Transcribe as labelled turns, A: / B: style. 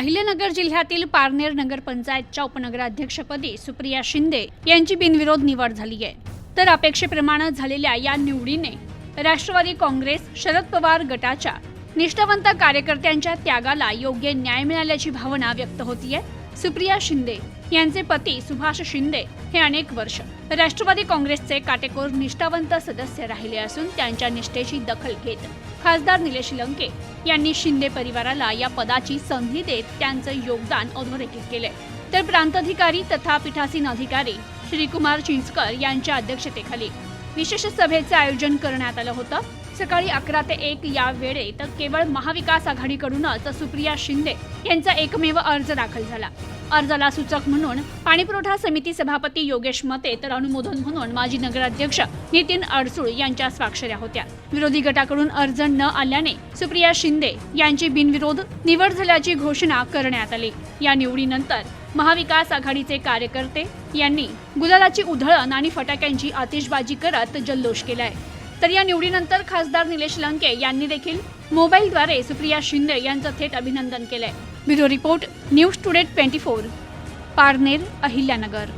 A: अहिल्यानगर जिल्ह्यातील पारनेर नगरपंचायतच्या उपनगराध्यक्षपदी सुप्रिया शिंदे यांची बिनविरोध निवड झाली आहे. तर अपेक्षेप्रमाणे झालेल्या या निवडीने राष्ट्रवादी काँग्रेस शरद पवार गटाच्या निष्ठावंत कार्यकर्त्यांच्या त्यागाला योग्य न्याय मिळाल्याची भावना व्यक्त होतीये. सुप्रिया शिंदे यांचे पती सुभाष शिंदे हे अनेक वर्ष राष्ट्रवादी काँग्रेसचे काटेकोर निष्ठावंत सदस्य राहिले असून त्यांच्या निष्ठेची दखल घेत खासदार निलेश लंके यांनी शिंदे परिवाराला या पदाची संधी देत त्यांचं योगदान अधोरेखित केले तर प्रांताधिकारी तथा पीठासीन अधिकारी श्रीकुमार चिंचकर यांच्या अध्यक्षतेखाली विशेष सभेचे आयोजन करण्यात आलं होतं. सकाळी अकरा ते एक या वेळेत केवळ महाविकास आघाडीकडूनच सुप्रिया शिंदे यांचा एकमेव अर्ज दाखल झाला. अर्जाला सूचक म्हणून पाणीपुरवठा समिती सभापती योगेश मते तर अनुमोदन म्हणून माजी नगराध्यक्ष नितीन अडसूळ यांच्या स्वाक्षऱ्या होत्या. विरोधी गटाकडून अर्ज न आल्याने सुप्रिया शिंदे यांची बिनविरोध निवड झाल्याची घोषणा करण्यात आली. या निवडीनंतर महाविकास आघाडीचे कार्यकर्ते यांनी गुलालाची उधळण आणि फटाक्यांची आतिषबाजी करत जल्लोष केलाय. तर या निवडीनंतर खासदार निलेश लंके यांनी देखील मोबाईलद्वारे सुप्रिया शिंदे यांचं थेट अभिनंदन केलंय. Bureau report news today twenty four Parner Ahilyanagar.